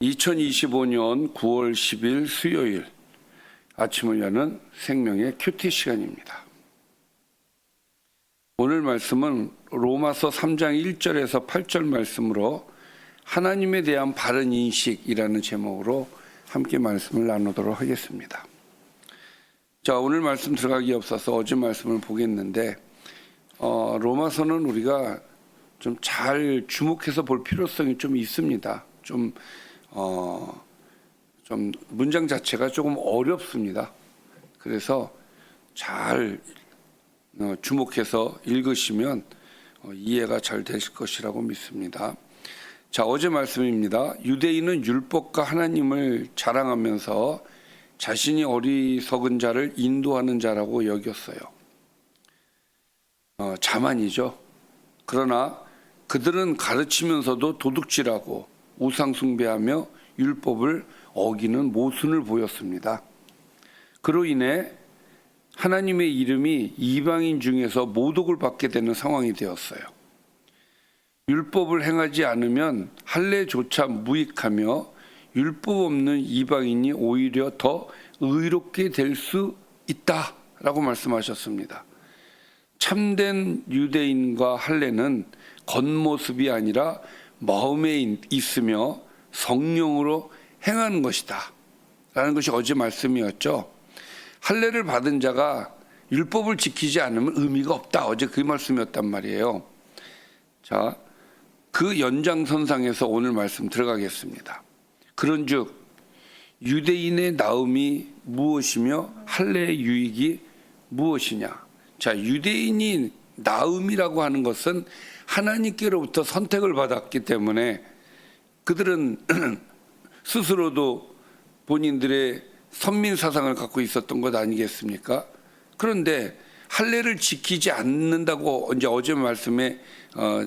2025년 9월 10일 수요일 아침을 여는 생명의 큐티 시간입니다. 오늘 말씀은 로마서 3장 1절에서 8절 말씀으로 하나님에 대한 바른 인식이라는 제목으로 함께 말씀을 나누도록 하겠습니다. 자, 오늘 말씀 들어가기 앞서서 어제 말씀을 보겠는데 어, 로마서는 우리가 좀 잘 주목해서 볼 필요성이 좀 있습니다. 좀 어, 좀 문장 자체가 조금 어렵습니다. 그래서 잘 어, 주목해서 읽으시면 어, 이해가 잘 되실 것이라고 믿습니다. 자, 어제 말씀입니다. 유대인은 율법과 하나님을 자랑하면서 자신이 어리석은 자를 인도하는 자라고 여겼어요. 어, 자만이죠. 그러나 그들은 가르치면서도 도둑질하고 우상숭배하며 율법을 어기는 모순을 보였습니다. 그로 인해 하나님의 이름이 이방인 중에서 모독을 받게 되는 상황이 되었어요. 율법을 행하지 않으면 할례조차 무익하며 율법 없는 이방인이 오히려 더 의롭게 될 수 있다라고 말씀하셨습니다. 참된 유대인과 할례는 겉모습이 아니라 마음에 있으며 성령으로 행하는 것이다. 라는 것이 어제 말씀이었죠. 할례를 받은 자가 율법을 지키지 않으면 의미가 없다. 어제 그 말씀이었단 말이에요. 자, 그 연장선상에서 오늘 말씀 들어가겠습니다. 그런즉 유대인의 나음이 무엇이며 할례의 유익이 무엇이냐? 자, 유대인이 나음이라고 하는 것은 하나님께로부터 선택을 받았기 때문에 그들은 스스로도 본인들의 선민 사상을 갖고 있었던 것 아니겠습니까? 그런데 할례를 지키지 않는다고 이제 어제 말씀에 어,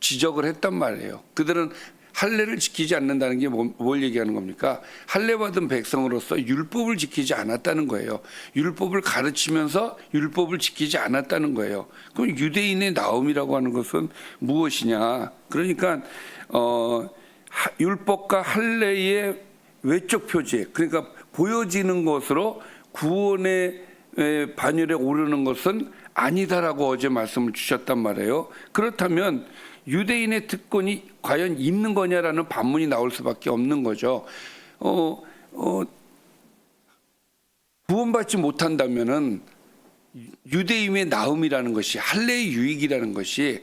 지적을 했단 말이에요. 그들은 할례를 지키지 않는다는 게 뭘 얘기하는 겁니까? 할례 받은 백성으로서 율법을 지키지 않았다는 거예요. 율법을 가르치면서 율법을 지키지 않았다는 거예요. 그럼 유대인의 나옴이라고 하는 것은 무엇이냐? 그러니까 어, 하- 율법과 할례의 외적 표지, 그러니까 보여지는 것으로 구원의 에, 반열에 오르는 것은 아니다라고 어제 말씀을 주셨단 말이에요. 그렇다면 유대인의 특권이 과연 있는 거냐라는 반문이 나올 수밖에 없는 거죠. 어, 어, 구원받지 못한다면은 유대인의 나음이라는 것이 할례의 유익이라는 것이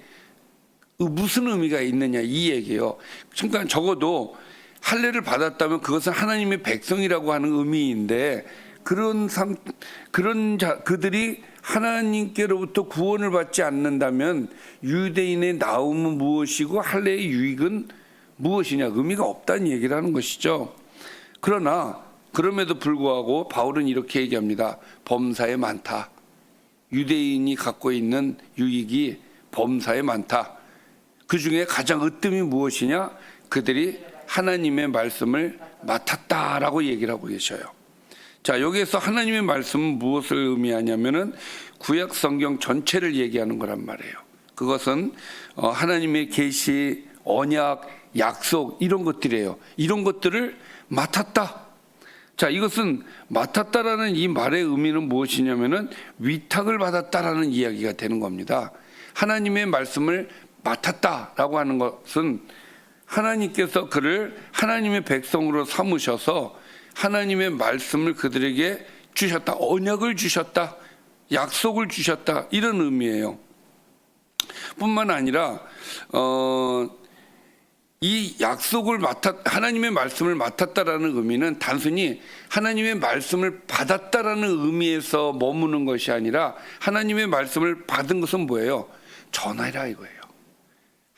무슨 의미가 있느냐 이 얘기예요. 그러니까 적어도 할례를 받았다면 그것은 하나님의 백성이라고 하는 의미인데 그런 상 그런 자 그들이 하나님께로부터 구원을 받지 않는다면 유대인의 나음은 무엇이고 할례의 유익은 무엇이냐 의미가 없다는 얘기를 하는 것이죠. 그러나 그럼에도 불구하고 바울은 이렇게 얘기합니다. 범사에 많다. 유대인이 갖고 있는 유익이 범사에 많다. 그 중에 가장 으뜸이 무엇이냐? 그들이 하나님의 말씀을 맡았다라고 얘기를 하고 계셔요. 자, 여기에서 하나님의 말씀은 무엇을 의미하냐면은 구약 성경 전체를 얘기하는 거란 말이에요. 그것은 어, 하나님의 계시, 언약, 약속 이런 것들이에요. 이런 것들을 맡았다. 자, 이것은 맡았다라는 이 말의 의미는 무엇이냐면은 위탁을 받았다라는 이야기가 되는 겁니다. 하나님의 말씀을 맡았다라고 하는 것은 하나님께서 그를 하나님의 백성으로 삼으셔서 하나님의 말씀을 그들에게 주셨다. 언약을 주셨다. 약속을 주셨다. 이런 의미예요. 뿐만 아니라 어, 이 약속을 맡았 하나님의 말씀을 맡았다라는 의미는 단순히 하나님의 말씀을 받았다라는 의미에서 머무는 것이 아니라 하나님의 말씀을 받은 것은 뭐예요? 전하라 이거예요.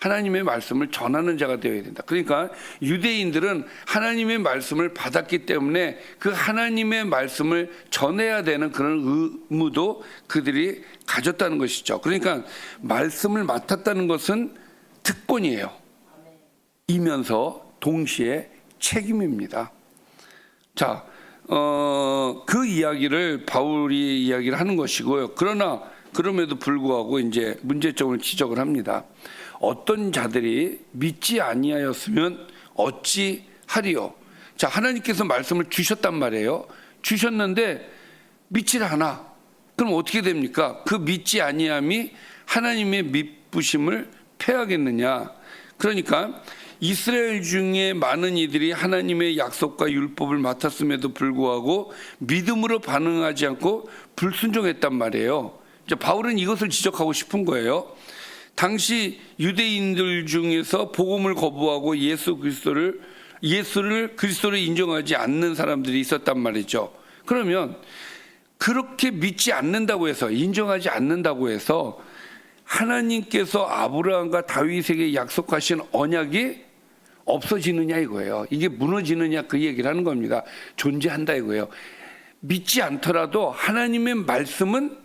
하나님의 말씀을 전하는 자가 되어야 된다. 그러니까 유대인들은 하나님의 말씀을 받았기 때문에 그 하나님의 말씀을 전해야 되는 그런 의무도 그들이 가졌다는 것이죠. 그러니까 말씀을 맡았다는 것은 특권이에요. 이면서 동시에 책임입니다. 자, 어, 그 이야기를 바울이 이야기를 하는 것이고요. 그러나 그럼에도 불구하고 이제 문제점을 지적을 합니다. 어떤 자들이 믿지 아니하였으면 어찌 하리요. 자, 하나님께서 말씀을 주셨단 말이에요. 주셨는데 믿질 않아. 그럼 어떻게 됩니까? 그 믿지 아니함이 하나님의 믿부심을 패하겠느냐? 그러니까 이스라엘 중에 많은 이들이 하나님의 약속과 율법을 맡았음에도 불구하고 믿음으로 반응하지 않고 불순종했단 말이에요. 바울은 이것을 지적하고 싶은 거예요. 당시 유대인들 중에서 복음을 거부하고 예수 그리스도를 예수를 그리스도를 인정하지 않는 사람들이 있었단 말이죠. 그러면 그렇게 믿지 않는다고 해서 인정하지 않는다고 해서 하나님께서 아브라함과 다윗에게 약속하신 언약이 없어지느냐 이거예요. 이게 무너지느냐 그 얘기를 하는 겁니다. 존재한다 이거예요. 믿지 않더라도 하나님의 말씀은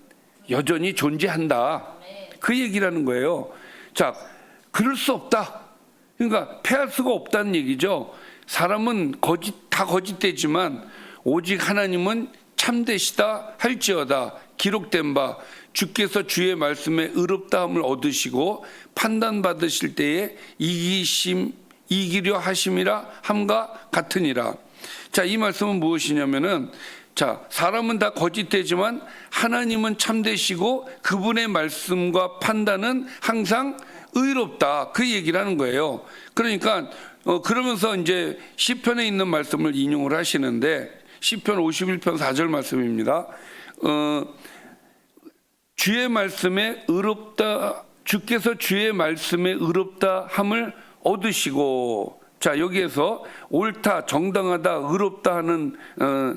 여전히 존재한다. 그 얘기라는 거예요. 자, 그럴 수 없다. 그러니까 패할 수가 없다는 얘기죠. 사람은 거짓 다 거짓되지만 오직 하나님은 참되시다 할지어다 기록된 바 주께서 주의 말씀에 의롭다함을 얻으시고 판단 받으실 때에 이기심 이기려 하심이라 함과 같으니라. 자, 이 말씀은 무엇이냐면은 자, 사람은 다 거짓되지만 하나님은 참되시고 그분의 말씀과 판단은 항상 의롭다. 그 얘기를 하는 거예요. 그러니까 어, 그러면서 이제 시편에 있는 말씀을 인용을 하시는데 시편 51편 4절 말씀입니다. 어, 주의 말씀에 의롭다 주께서 주의 말씀에 의롭다 함을 얻으시고 자 여기에서 옳다 정당하다 의롭다 하는 어, 의,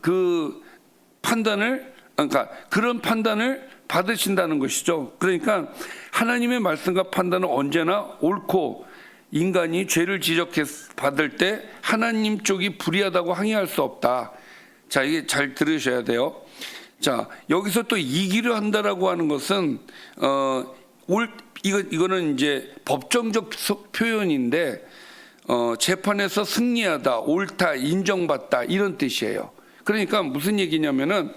그 판단을 그러니까 그런 판단을 받으신다는 것이죠. 그러니까 하나님의 말씀과 판단은 언제나 옳고 인간이 죄를 지적해 받을 때 하나님 쪽이 불의하다고 항의할 수 없다. 자, 이게 잘 들으셔야 돼요. 자, 여기서 또 이기려 한다라고 하는 것은 어, 올 이거 이거는 이제 법정적 소- 표현인데 어, 재판에서 승리하다, 옳다, 인정받다 이런 뜻이에요. 그러니까 무슨 얘기냐면은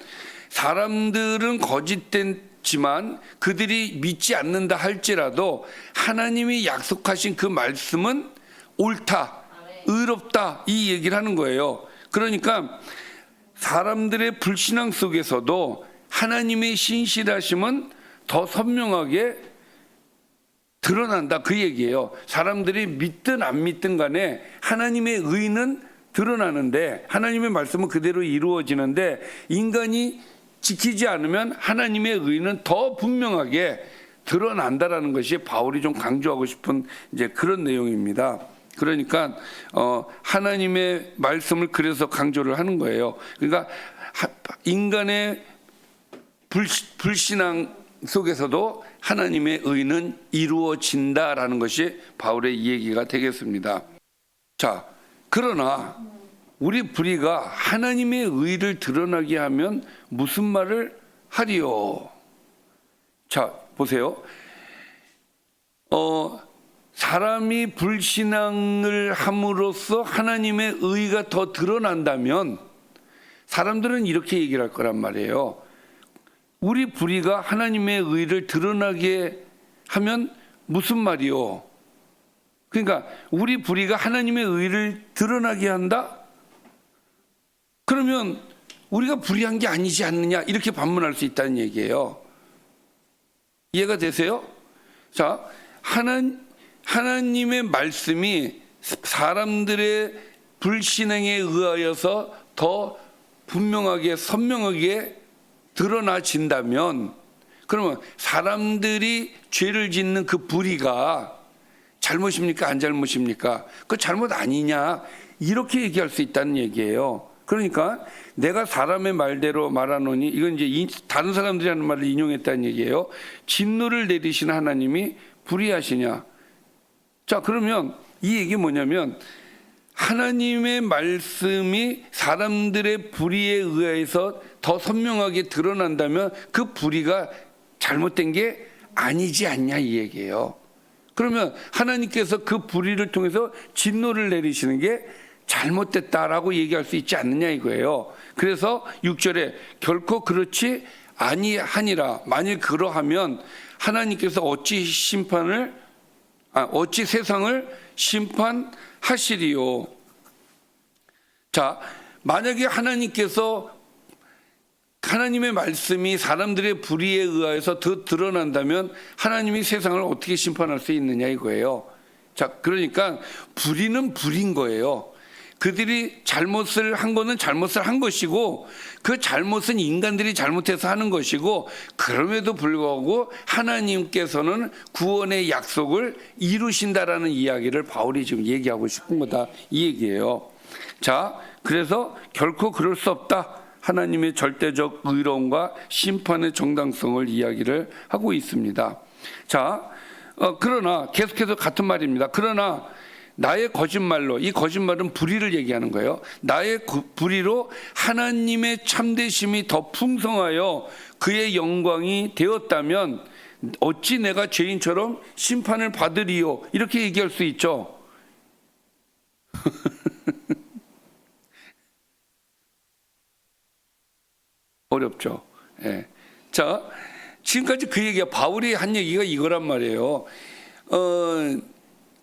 사람들은 거짓됐지만 그들이 믿지 않는다 할지라도 하나님이 약속하신 그 말씀은 옳다, 의롭다 이 얘기를 하는 거예요. 그러니까 사람들의 불신앙 속에서도 하나님의 신실하심은 더 선명하게 드러난다 그 얘기예요. 사람들이 믿든 안 믿든 간에 하나님의 의는 드러나는데 하나님의 말씀은 그대로 이루어지는데 인간이 지키지 않으면 하나님의 의는 더 분명하게 드러난다라는 것이 바울이 좀 강조하고 싶은 이제 그런 내용입니다. 그러니까 어 하나님의 말씀을 그래서 강조를 하는 거예요. 그러니까 하- 인간의 불시, 불신앙 속에서도 하나님의 의는 이루어진다라는 것이 바울의 이 얘기가 되겠습니다. 자, 그러나 우리 불의가 하나님의 의를 드러나게 하면 무슨 말을 하리요? 자, 보세요. 어, 사람이 불신앙을 함으로써 하나님의 의가 더 드러난다면 사람들은 이렇게 얘기를 할 거란 말이에요. 우리 불의가 하나님의 의를 드러나게 하면 무슨 말이요? 그러니까 우리 불의가 하나님의 의를 드러나게 한다? 그러면 우리가 불의한 게 아니지 않느냐 이렇게 반문할 수 있다는 얘기예요. 이해가 되세요? 자, 하나, 하나님의 말씀이 사람들의 불신앙에 의하여서 더 분명하게 선명하게 드러나진다면 그러면 사람들이 죄를 짓는 그 불의가 잘못입니까 안 잘못입니까? 그 잘못 아니냐 이렇게 얘기할 수 있다는 얘기예요. 그러니까 내가 사람의 말대로 말하노니 이건 이제 이- 다른 사람들이 하는 말을 인용했다는 얘기예요. 진노를 내리신 하나님이 불의하시냐? 자 그러면 이 얘기 뭐냐면 하나님의 말씀이 사람들의 불의에 의해서 더 선명하게 드러난다면 그 불의가 잘못된 게 아니지 않냐 이 얘기예요. 그러면 하나님께서 그 불의를 통해서 진노를 내리시는 게 잘못됐다라고 얘기할 수 있지 않느냐 이거예요. 그래서 6절에 결코 그렇지 아니하니라. 만일 그러하면 하나님께서 어찌 심판을 아, 어찌 세상을 심판하시리요. 자, 만약에 하나님께서 하나님의 말씀이 사람들의 불의에 의하여서 더 드러난다면 하나님이 세상을 어떻게 심판할 수 있느냐 이거예요. 자, 그러니까 불의는 불인 거예요. 그들이 잘못을 한 거는 잘못을 한 것이고 그 잘못은 인간들이 잘못해서 하는 것이고 그럼에도 불구하고 하나님께서는 구원의 약속을 이루신다라는 이야기를 바울이 지금 얘기하고 싶은 거다 이 얘기예요. 자, 그래서 결코 그럴 수 없다. 하나님의 절대적 의로움과 심판의 정당성을 이야기를 하고 있습니다. 자, 어, 그러나 계속해서 같은 말입니다. 그러나 나의 거짓말로 이 거짓말은 불의를 얘기하는 거예요. 나의 구- 불의로 하나님의 참되심이 더 풍성하여 그의 영광이 되었다면 어찌 내가 죄인처럼 심판을 받으리요 이렇게 얘기할 수 있죠. 어렵죠. 예. 자, 지금까지 그 얘기가 바울이 한 얘기가 이거란 말이에요. 어,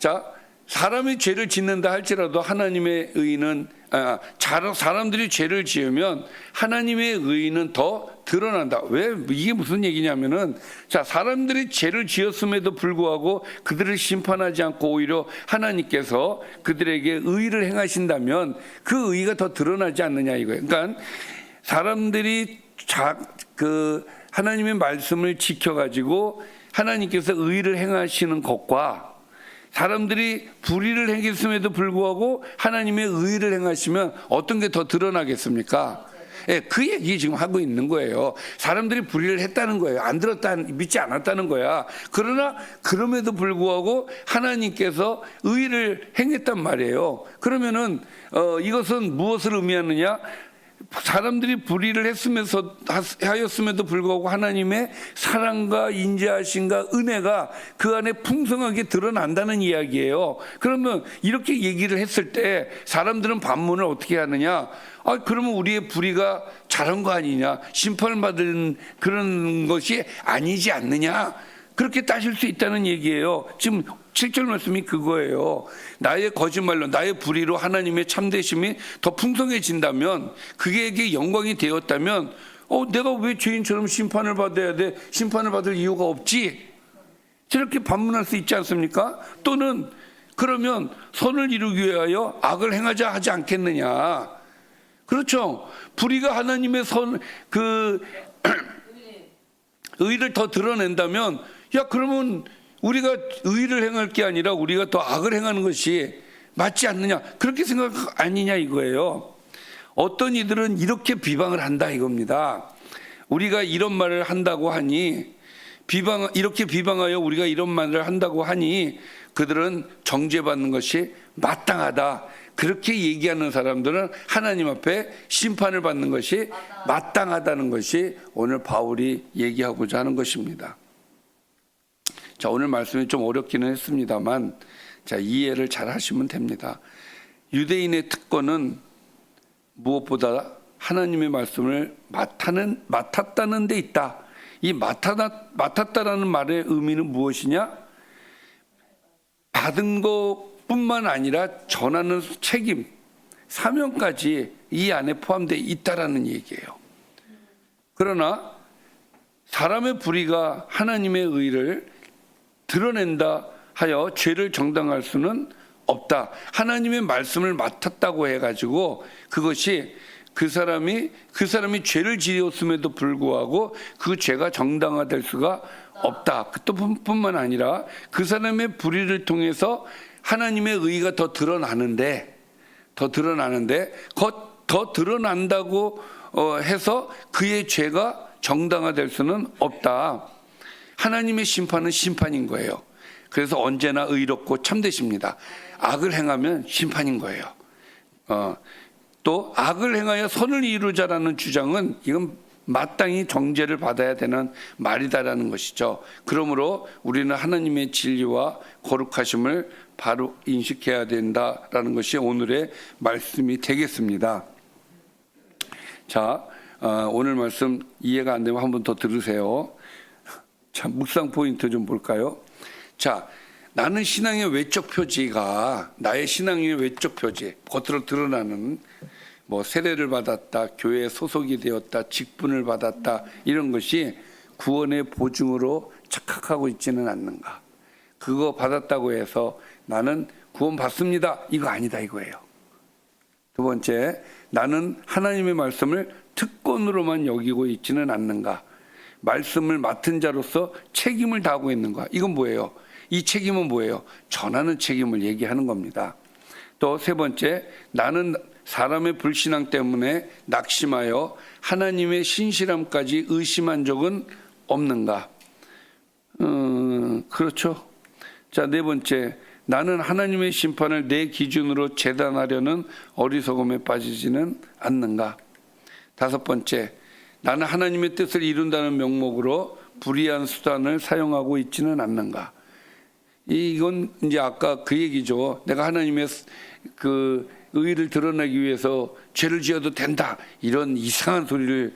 자, 사람이 죄를 짓는다 할지라도 하나님의 의는 아, 자- 사람들이 죄를 지으면 하나님의 의는 더 드러난다. 왜 이게 무슨 얘기냐면은 자 사람들이 죄를 지었음에도 불구하고 그들을 심판하지 않고 오히려 하나님께서 그들에게 의를 행하신다면 그 의가 더 드러나지 않느냐 이거예요. 그러니까 사람들이 자, 그 하나님의 말씀을 지켜가지고 하나님께서 의를 행하시는 것과 사람들이 불의를 행했음에도 불구하고 하나님의 의를 행하시면 어떤 게 더 드러나겠습니까? 예, 그 얘기 지금 하고 있는 거예요. 사람들이 불의를 했다는 거예요. 안 들었다, 믿지 않았다는 거야. 그러나 그럼에도 불구하고 하나님께서 의를 행했단 말이에요. 그러면은 어, 이것은 무엇을 의미하느냐? 사람들이 불의를 했으면서 하였음에도 불구하고 하나님의 사랑과 인자하심과 은혜가 그 안에 풍성하게 드러난다는 이야기예요. 그러면 이렇게 얘기를 했을 때 사람들은 반문을 어떻게 하느냐? 아, 그러면 우리의 불의가 잘한 거 아니냐? 심판을 받은 그런 것이 아니지 않느냐? 그렇게 따질 수 있다는 얘기예요. 지금 7절 말씀이 그거예요. 나의 거짓말로, 나의 불의로 하나님의 참되심이 더 풍성해진다면, 그에게 영광이 되었다면, 어, 내가 왜 죄인처럼 심판을 받아야 돼? 심판을 받을 이유가 없지? 저렇게 반문할 수 있지 않습니까? 또는, 그러면 선을 이루기 위하여 악을 행하자 하지 않겠느냐? 그렇죠. 불의가 하나님의 선, 그, 의를 더 드러낸다면, 야, 그러면 우리가 의를 행할 게 아니라 우리가 더 악을 행하는 것이 맞지 않느냐. 그렇게 생각 아니냐 이거예요. 어떤 이들은 이렇게 비방을 한다 이겁니다. 우리가 이런 말을 한다고 하니 비방 이렇게 비방하여 우리가 이런 말을 한다고 하니 그들은 정죄받는 것이 마땅하다. 그렇게 얘기하는 사람들은 하나님 앞에 심판을 받는 것이 마땅하다는 것이 오늘 바울이 얘기하고자 하는 것입니다. 자, 오늘 말씀이 좀 어렵기는 했습니다만, 자, 이해를 잘 하시면 됩니다. 유대인의 특권은 무엇보다 하나님의 말씀을 맡아는, 맡았다는 데 있다. 이 맡았다, 맡았다라는 말의 의미는 무엇이냐? 받은 것뿐만 아니라 전하는 책임, 사명까지 이 안에 포함되어 있다라는 얘기예요. 그러나 사람의 불의가 하나님의 의를 드러낸다 하여 죄를 정당할 수는 없다. 하나님의 말씀을 맡았다고 해가지고 그것이 그 사람이 그 사람이 죄를 지었음에도 불구하고 그 죄가 정당화될 수가 없다. 또 뿐만 아니라 그 사람의 불의를 통해서 하나님의 의가 더 드러나는데 더 드러나는데 더 드러난다고 어, 해서 그의 죄가 정당화될 수는 없다. 하나님의 심판은 심판인 거예요. 그래서 언제나 의롭고 참되십니다. 악을 행하면 심판인 거예요. 어, 또 악을 행하여 선을 이루자라는 주장은 이건 마땅히 정죄를 받아야 되는 말이다라는 것이죠. 그러므로 우리는 하나님의 진리와 거룩하심을 바로 인식해야 된다라는 것이 오늘의 말씀이 되겠습니다. 자, 어, 오늘 말씀 이해가 안 되면 한 번 더 들으세요. 자, 묵상 포인트 좀 볼까요? 자, 나는 신앙의 외적 표지가 나의 신앙의 외적 표지, 겉으로 드러나는 뭐 세례를 받았다, 교회 소속이 되었다, 직분을 받았다 이런 것이 구원의 보증으로 착각하고 있지는 않는가? 그거 받았다고 해서 나는 구원 받습니다. 이거 아니다 이거예요. 두 번째, 나는 하나님의 말씀을 특권으로만 여기고 있지는 않는가? 말씀을 맡은 자로서 책임을 다하고 있는가? 이건 뭐예요? 이 책임은 뭐예요? 전하는 책임을 얘기하는 겁니다. 또 세 번째, 나는 사람의 불신앙 때문에 낙심하여 하나님의 신실함까지 의심한 적은 없는가? 음, 그렇죠. 자, 네 번째, 나는 하나님의 심판을 내 기준으로 재단하려는 어리석음에 빠지지는 않는가? 다섯 번째, 나는 하나님의 뜻을 이룬다는 명목으로 불의한 수단을 사용하고 있지는 않는가? 이건 이제 아까 그 얘기죠. 내가 하나님의 그 의를 드러내기 위해서 죄를 지어도 된다. 이런 이상한 소리를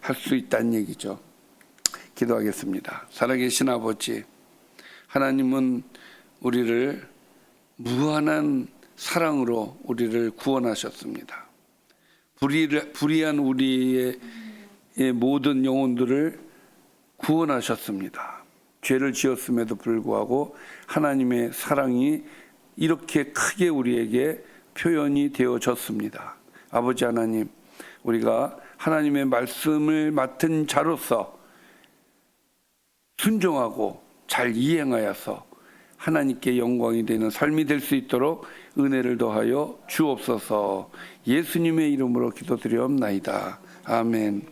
할 수 있다는 얘기죠. 기도하겠습니다. 살아계신 아버지, 하나님은 우리를 무한한 사랑으로 우리를 구원하셨습니다. 불의를, 불의한 우리의 모든 영혼들을 구원하셨습니다. 죄를 지었음에도 불구하고 하나님의 사랑이 이렇게 크게 우리에게 표현이 되어졌습니다. 아버지 하나님, 우리가 하나님의 말씀을 맡은 자로서 순종하고 잘 이행하여서 하나님께 영광이 되는 삶이 될 수 있도록 은혜를 더하여 주옵소서 예수님의 이름으로 기도드리옵나이다. 아멘.